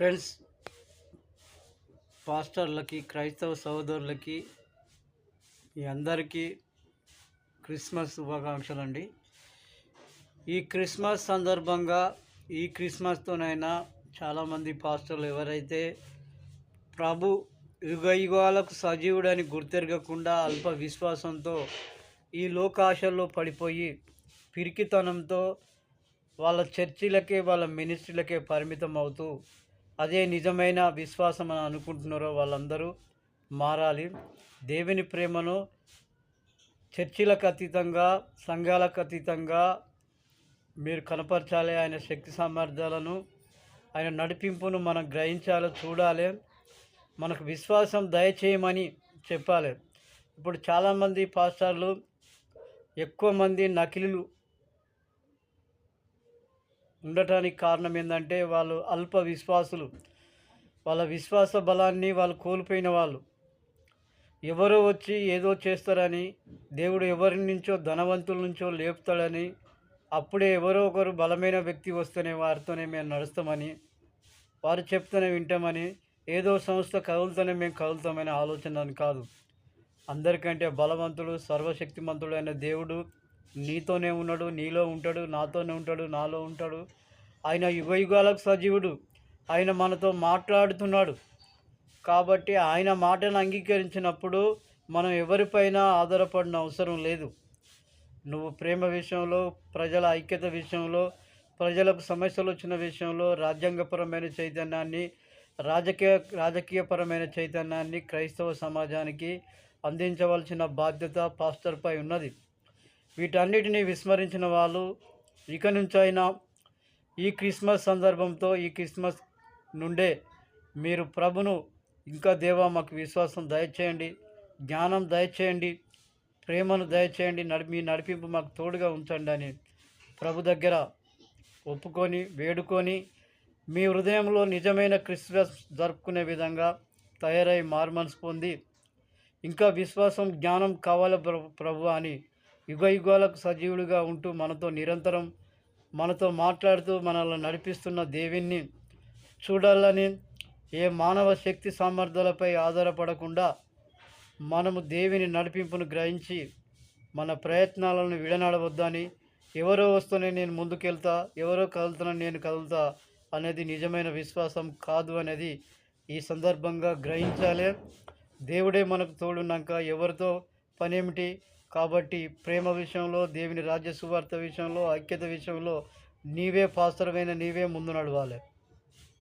Friends పాస్టర్లకి క్రైస్తవ సహోదరులకి మీ అందరికీ Christmas శుభాకాంక్షలు అండి ఈ క్రిస్మస్ సందర్భంగా ఈ క్రిస్మస్తోనైనా చాలామంది పాస్టర్లు ఎవరైతే ప్రభు యుగ యుగాలకు సజీవుడని గుర్తెరగకుండా అల్ప విశ్వాసంతో ఈ లోకాశల్లో పడిపోయి పిరికితనంతో వాళ్ళ చర్చిలకే వాళ్ళ మినిస్ట్రీలకే పరిమితం అవుతూ అదే నిజమైన విశ్వాసం అని అనుకుంటున్నారో వాళ్ళందరూ మారాలి. దేవుని ప్రేమను చర్చిలకు అతీతంగా సంఘాలకు అతీతంగా మీరు కనపరచాలి. ఆయన శక్తి సామర్థ్యాలను ఆయన నడిపింపును మనం గ్రహించాలి చూడాలి. మనకు విశ్వాసం దయచేయమని చెప్పాలి. ఇప్పుడు చాలామంది పాస్టర్లు ఎక్కువ మంది నకిలీలు ఉండటానికి కారణం ఏంటంటే వాళ్ళు అల్ప విశ్వాసులు. వాళ్ళ విశ్వాస బలాన్ని వాళ్ళు కోల్పోయిన వాళ్ళు. ఎవరో వచ్చి ఏదో చేస్తారని దేవుడు ఎవరి నుంచో ధనవంతుల నుంచో లేపుతాడని అప్పుడే ఎవరో ఒకరు బలమైన వ్యక్తి వస్తేనే వారితోనే మేము నడుస్తామని వారు చెప్తూనే వింటామని ఏదో సంస్థ కదులుతూనే మేము కదులుతామనే ఆలోచన అని కాదు. అందరికంటే బలవంతుడు సర్వశక్తిమంతుడు అయిన దేవుడు నీతోనే ఉన్నాడు నీలో ఉంటాడు నాతోనే ఉంటాడు నాలో ఉంటాడు. ఆయన యుగ యుగాలకు సజీవుడు. ఆయన మనతో మాట్లాడుతున్నాడు. కాబట్టి ఆయన మాటను అంగీకరించినప్పుడు మనం ఎవరిపైన ఆధారపడిన అవసరం లేదు. నువ్వు ప్రేమ విషయంలో ప్రజల ఐక్యత విషయంలో ప్రజలకు సమస్యలు వచ్చిన విషయంలో రాజ్యాంగపరమైన చైతన్యాన్ని రాజకీయ రాజకీయపరమైన చైతన్యాన్ని క్రైస్తవ సమాజానికి అందించవలసిన బాధ్యత పాస్టర్పై ఉన్నది. వీటన్నిటిని విస్మరించిన వాళ్ళు ఇక నుంచైనా ఈ క్రిస్మస్ సందర్భంతో ఈ క్రిస్మస్ నుండే మీరు ప్రభును ఇంకా దేవా మాకు విశ్వాసం దయచేయండి జ్ఞానం దయచేయండి ప్రేమను దయచేయండి నడిపి మీ నడిపింపు మాకు తోడుగా ఉంచండి అని ప్రభు దగ్గర ఒప్పుకొని వేడుకొని మీ హృదయంలో నిజమైన క్రిస్మస్ జరుపుకునే విధంగా తయారై మార్మన్స్ పొంది ఇంకా విశ్వాసం జ్ఞానం కావాలి ప్రభు అని యుగ యుగాలకు సజీవుడిగా ఉంటూ మనతో నిరంతరం మనతో మాట్లాడుతూ మనల్ని నడిపిస్తున్న దేవిని చూడాలని ఏ మానవ శక్తి సామర్థ్యాలపై ఆధారపడకుండా మనము దేవిని నడిపింపును గ్రహించి మన ప్రయత్నాలను విడనాడవద్దని ఎవరో వస్తూనే నేను ముందుకెళ్తా ఎవరో కదులుతున్నా నేను కదులుతా అనేది నిజమైన విశ్వాసం కాదు అనేది ఈ సందర్భంగా గ్రహించాలి. దేవుడే మనకు తోడున్నాక ఎవరితో పనేమిటి? కాబట్టి ప్రేమ విషయంలో దేవుని రాజ్య సువార్త విషయంలో ఐక్యత విషయంలో నీవే పాస్తరమైన నీవే ముందు నడవాలి.